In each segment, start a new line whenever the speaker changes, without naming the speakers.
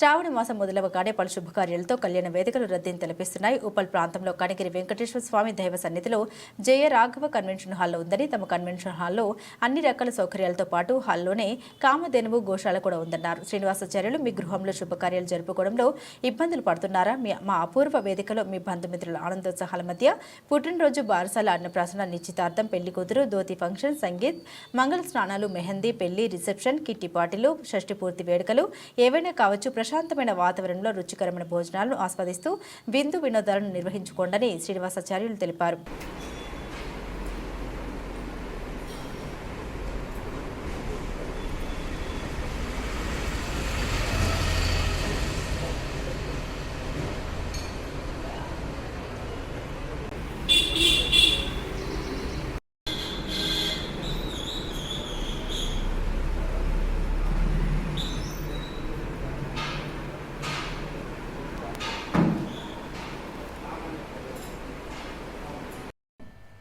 శ్రావణ మాసం మొదలవగానే పలు శుభకార్యాలతో కళ్యాణ వేదికలు రద్దీని తలపిస్తున్నాయి. ఉప్పల్ ప్రాంతంలో కనగిరి వెంకటేశ్వర స్వామి దైవ సన్నిధిలో జయ రాఘవ కన్వెన్షన్ హాల్లో ఉందని తమ కన్వెన్షన్ హాల్లో అన్ని రకాల సౌకర్యాలతో పాటు హాల్లోనే కామధేనువు గోశాల కూడా ఉందన్నారు. శ్రీనివాసాచార్యులు మీ గృహంలో శుభకార్యాలు జరుపుకోవడంలో ఇబ్బందులు పడుతున్నారా? మీ మా అపూర్వ వేదికలో మీ బంధుమిత్రుల ఆనందోత్సాహాల మధ్య పుట్టినరోజు బారసాల అన్నప్రాసన నిశ్చితార్థం పెళ్ళి కూతురు ధోతి ఫంక్షన్ సంగీత్ మంగళ స్నానాలు మెహందీ పెళ్ళి రిసెప్షన్ కిట్టి పార్టీలు షష్టి పూర్తి వేడుకలు ఏవైనా కావచ్చు. ప్రశాంతమైన వాతావరణంలో రుచికరమైన భోజనాలను ఆస్వాదిస్తూ విందు వినోదాలను నిర్వహించుకోండని శ్రీనివాసాచార్యులు తెలిపారు.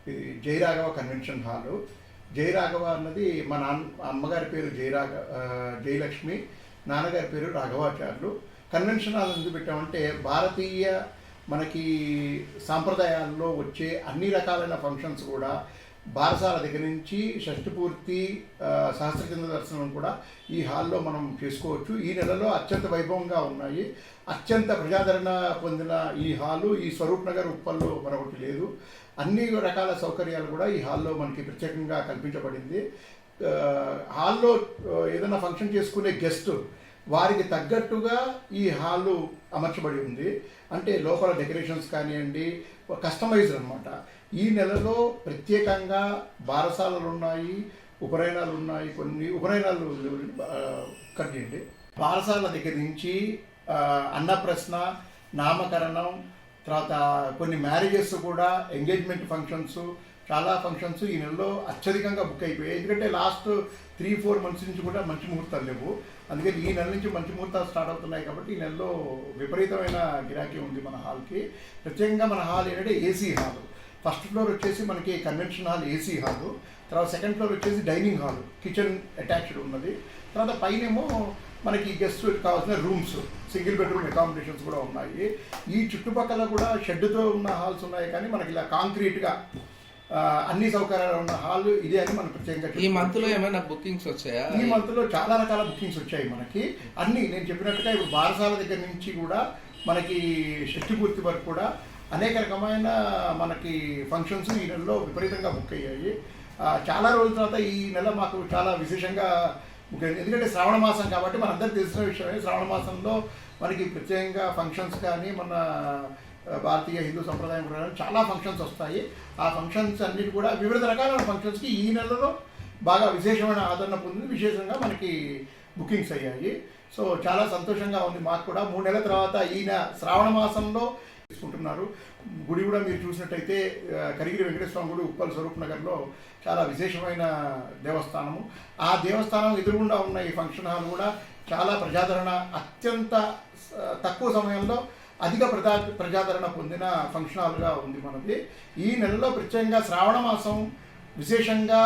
ఇది జయరాఘవ కన్వెన్షన్ హాలు. జయరాఘవ అన్నది మా నాన్న అమ్మగారి పేరు జయరాఘ జయలక్ష్మి నాన్నగారి పేరు రాఘవాచార్యులు. కన్వెన్షన్ హాల్ ఎందుకు పెట్టామంటే భారతీయ మనకి సాంప్రదాయాల్లో వచ్చే అన్ని రకాలైన ఫంక్షన్స్ కూడా బారసాల దగ్గర నుంచి షష్ఠపూర్తి సహస్రచంద్ర దర్శనం కూడా ఈ హాల్లో మనం చేసుకోవచ్చు. ఈ నెలలో అత్యంత వైభవంగా ఉన్నాయి. అత్యంత ప్రజాదరణ పొందిన ఈ హాలు ఈ స్వరూప్ నగర్ ఉప్పల్లో మరొకటి లేదు. అన్ని రకాల సౌకర్యాలు కూడా ఈ హాల్లో మనకి ప్రత్యేకంగా కల్పించబడింది. హాల్లో ఏదైనా ఫంక్షన్ చేసుకునే గెస్ట్ వారికి తగ్గట్టుగా ఈ హాలు అమర్చబడి ఉంది. అంటే లోపల డెకరేషన్స్ కానివ్వండి కస్టమైజ్డ్ అనమాట ఈ నెలలో ప్రత్యేకంగా బారసాలలు ఉన్నాయి ఉపనయనాలు ఉన్నాయి కొన్ని ఉపనయనాలు ఆ, కట్ చేయండి. బారసాల దగ్గర నుంచి అన్నప్రశ్న నామకరణం తర్వాత కొన్ని మ్యారేజెస్ కూడా ఎంగేజ్మెంట్ ఫంక్షన్స్ చాలా ఫంక్షన్స్ ఈ నెలలో అత్యధికంగా బుక్ అయిపోయాయి. ఎందుకంటే లాస్ట్ త్రీ ఫోర్ మంత్స్ నుంచి కూడా మంచి ముహూర్తాలు లేవు. అందుకని ఈ నెల నుంచి మంచి ముహూర్తాలు స్టార్ట్ అవుతున్నాయి కాబట్టి ఈ నెలలో విపరీతమైన గిరాకీ ఉంది మన హాల్కి ప్రత్యేకంగా మన హాల్ ఏంటంటే ఏసీ హాల్ ఫస్ట్ ఫ్లోర్ వచ్చేసి మనకి కన్వెన్షన్ హాల్ ఏసీ హాల్ తర్వాత సెకండ్ ఫ్లోర్ వచ్చేసి డైనింగ్ హాల్ కిచెన్ అటాచ్డ్ ఉన్నది. తర్వాత పైనేమో మనకి గెస్ట్ కావాల్సిన రూమ్స్ సింగిల్ బెడ్రూమ్ అకామిడేషన్స్ కూడా ఉన్నాయి. ఈ చుట్టుపక్కల కూడా షెడ్తో ఉన్న హాల్స్ ఉన్నాయి కానీ మనకి ఇలా కాంక్రీట్గా అన్ని సౌకర్యాలు ఉన్న హాల్ ఇదే అని మనం ప్రత్యేకంగా
ఈ. మంత్లో ఏమైనా బుకింగ్స్ వచ్చాయా?
ఈ మంత్లో చాలా రకాల బుకింగ్స్ వచ్చాయి మనకి. అన్ని నేను చెప్పినట్టుగా ఇప్పుడు బారసాల దగ్గర నుంచి కూడా మనకి షష్టి పూర్తి వరకు కూడా అనేక రకమైన మనకి ఫంక్షన్స్ ఈ నెలలో విపరీతంగా బుక్ అయ్యాయి. చాలా రోజుల తర్వాత ఈ నెల మాకు చాలా విశేషంగా బుక్ అయింది. ఎందుకంటే శ్రావణ మాసం కాబట్టి మనందరికీ తెలిసిన విషయమే. శ్రావణ మాసంలో మనకి ప్రత్యేకంగా ఫంక్షన్స్ కానీ మన భారతీయ హిందూ సంప్రదాయం ప్రకారం చాలా ఫంక్షన్స్ వస్తాయి. ఆ ఫంక్షన్స్ అన్నిటి కూడా వివిధ రకాలైన ఫంక్షన్స్కి ఈ నెలలో బాగా విశేషమైన ఆదరణ పొంది విశేషంగా మనకి బుకింగ్స్ అయ్యాయి. సో చాలా సంతోషంగా ఉంది మాకు కూడా. మూడు నెలల తర్వాత ఈయన శ్రావణ మాసంలో తీసుకుంటున్నారు. గుడి కూడా మీరు చూసినట్టయితే కరిగిరి వెంకటేశ్వర గుడి ఉప్పల్ స్వరూప్ నగర్లో చాలా విశేషమైన దేవస్థానము. ఆ దేవస్థానం ఎదురుగుండా ఉన్న ఈ ఫంక్షన్ హాల్ కూడా చాలా ప్రజాదరణ అత్యంత తక్కువ సమయంలో అధిక ప్రజా ప్రజాదరణ పొందిన ఫంక్షన్ హాల్గా ఉంది మనది. ఈ నెలలో ప్రత్యేకంగా శ్రావణ మాసం విశేషంగా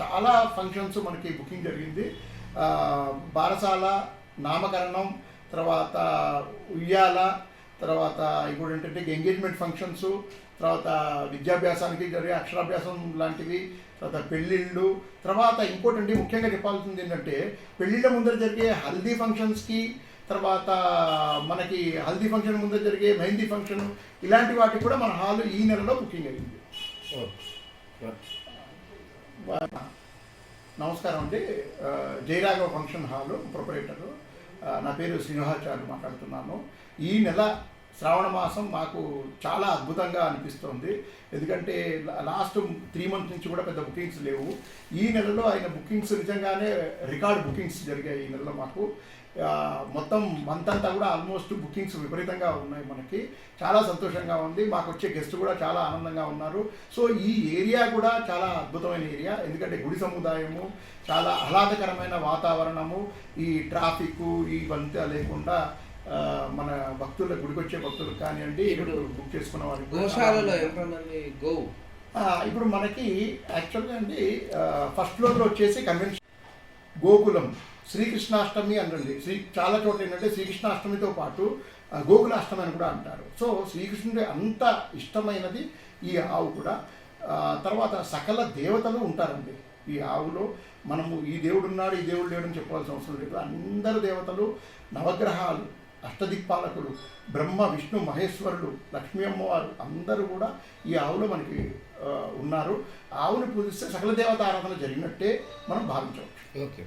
చాలా ఫంక్షన్స్ మనకి బుకింగ్ జరిగింది. బారసాల నామకరణం తర్వాత ఉయ్యాల తర్వాత ఇప్పుడు ఏంటంటే ఎంగేజ్మెంట్ ఫంక్షన్స్ తర్వాత విద్యాభ్యాసానికి జరిగే అక్షరాభ్యాసం లాంటివి తర్వాత పెళ్ళిళ్ళు తర్వాత ఇంకోటి అండి ముఖ్యంగా చెప్పాల్సింది ఏంటంటే పెళ్ళిళ్ళ ముందర జరిగే హల్దీ ఫంక్షన్స్కి తర్వాత మనకి హల్దీ ఫంక్షన్ ముందర జరిగే మెహందీ ఫంక్షన్ ఇలాంటి వాటికి కూడా మన హాల్ ఈ నెలలో బుకింగ్ అయింది నమస్కారం అండి. Jayaraghava function hall proprietor. నా పేరు శ్రీనివాచార్య మాట్లాడుతున్నాను. ఈ నెల శ్రావణ మాసం మాకు చాలా అద్భుతంగా అనిపిస్తోంది. ఎందుకంటే లాస్ట్ త్రీ మంత్స్ నుంచి కూడా పెద్ద బుకింగ్స్ లేవు. ఈ నెలలో ఆయన బుకింగ్స్ నిజంగానే రికార్డ్ బుకింగ్స్ జరిగాయి ఈ నెలలో మాకు. మొత్తం మంత్ అంతా కూడా ఆల్మోస్ట్ బుకింగ్స్ విపరీతంగా ఉన్నాయి మనకి. చాలా సంతోషంగా ఉంది. మాకు వచ్చే గెస్ట్ కూడా చాలా ఆనందంగా ఉన్నారు. సో ఈ ఏరియా కూడా చాలా అద్భుతమైన ఏరియా ఎందుకంటే గుడి సముదాయము చాలా ఆహ్లాదకరమైన వాతావరణము. ఈ ట్రాఫిక్ ఇవంతా లేకుండా మన భక్తుల గుడికి వచ్చే భక్తులకు కానివ్వండి ఇప్పుడు బుక్ చేసుకున్న వారికి
గోశాలలో ఎంతమంది
ఇప్పుడు మనకి యాక్చువల్గా అండి ఫస్ట్ ఫ్లోర్లో వచ్చేసి కన్వెన్షన్ గోకులం. శ్రీకృష్ణాష్టమి అనండి. శ్రీ చాలా చోట్ల ఏంటంటే శ్రీకృష్ణాష్టమితో పాటు గోకులాష్టమి అని కూడా అంటారు. సో శ్రీకృష్ణుడి అంత ఇష్టమైనది ఈ ఆవు కూడా. తర్వాత సకల దేవతలు ఉంటారండి. ఈ ఆవులో మనము ఈ దేవుడు ఉన్నాడు ఈ దేవుడు లేడు అని చెప్పాల్సిన అవసరం లేదు. అందరు దేవతలు నవగ్రహాలు అష్టదిక్పాలకులు బ్రహ్మ విష్ణు మహేశ్వరుడు లక్ష్మీ అమ్మవారు అందరూ కూడా ఈ ఆవులో మనకి ఉన్నారు. ఆవుని పూజిస్తే సకల దేవత ఆరాధన జరిగినట్టే మనం భావించవచ్చు.
ఓకే.